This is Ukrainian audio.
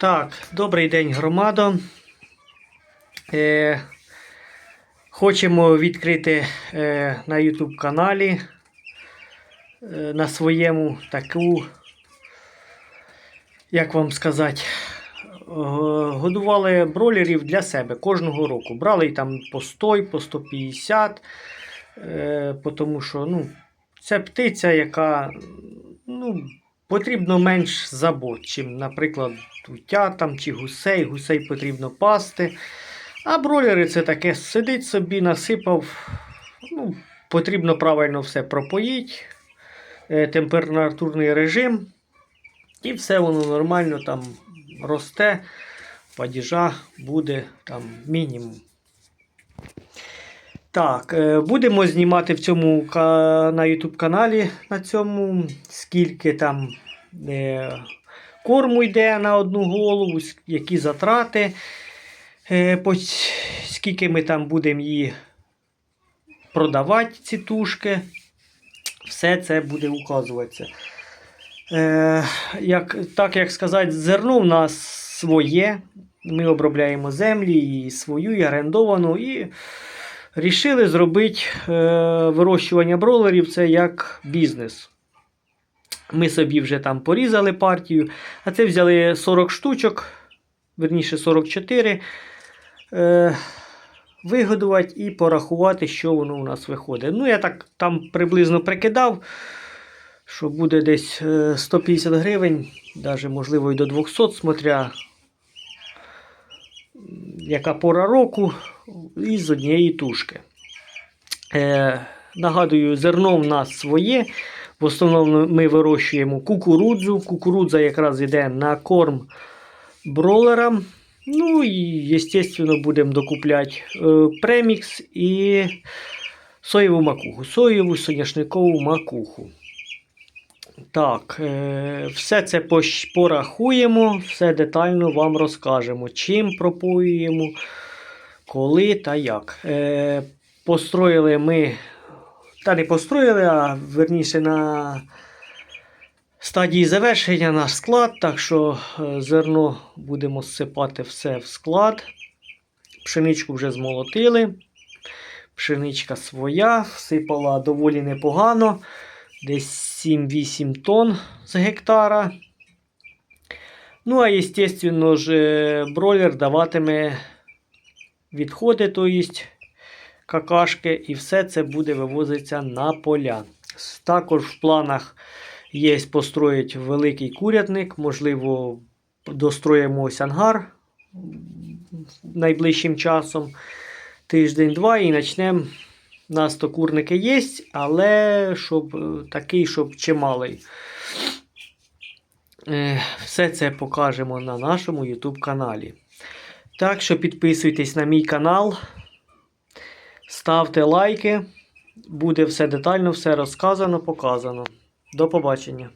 Так, добрий день, громадо. Е, хочемо відкрити е, на YouTube каналі е, на своєму таку, як вам сказати, е, годували бролерів для себе кожного року. Брали і там по 100, по 150, е, тому що ну, це птиця, яка ну, потрібно менш забот, чим, наприклад, утя там чи гусей. Гусей потрібно пасти. А бройлери це таке сидить собі, насипав. Ну, Потрібно правильно все пропоїти, е, температурний режим. І все воно нормально там росте, падіжа буде там мінімум. Так, е, будемо знімати в цьому на YouTube каналі на цьому, скільки там е, корму йде на одну голову, які затрати, е, по скільки ми там будемо її продавати, ці тушки. Все це буде указуватися. Е, як, так як сказати, зерно в нас своє. Ми обробляємо землі і свою, і орендовану. І Рішили зробити е, вирощування бролерів це як бізнес. Ми собі вже там порізали партію, а це взяли 40 штучок, верніше 44, е, вигодувати і порахувати, що воно у нас виходить. Ну, я так там приблизно прикидав, що буде десь е, 150 гривень, навіть можливо і до 200, смотря яка пора року, із однієї тушки. Е, нагадую, зерно в нас своє. В основному ми вирощуємо кукурудзу. Кукурудза якраз йде на корм бролерам. Ну і, звісно, будемо докупляти е, премікс і соєву макуху. Соєву соняшникову макуху. Так, е, все це порахуємо, все детально вам розкажемо, чим пропоюємо, коли та як. Е, построїли ми, не построїли, а верніше на стадії завершення наш склад, так що е, зерно будемо зсипати все в склад. Пшеничку вже змолотили. Пшеничка своя, всипала доволі непогано десь 7-8 тонн з гектара. Ну, а, звісно ж, е, бройлер даватиме відходи, то есть какашки, і все це буде вивозитися на поля. Також в планах є построїти великий курятник, можливо, достроїмо ось ангар найближчим часом, тиждень-два, і почнемо у нас то курники є, але щоб е, такий, щоб чималий. Е, Все це покажемо на нашому YouTube каналі. Так що підписуйтесь на мій канал, ставте лайки. Буде все детально, все розказано, показано. До побачення.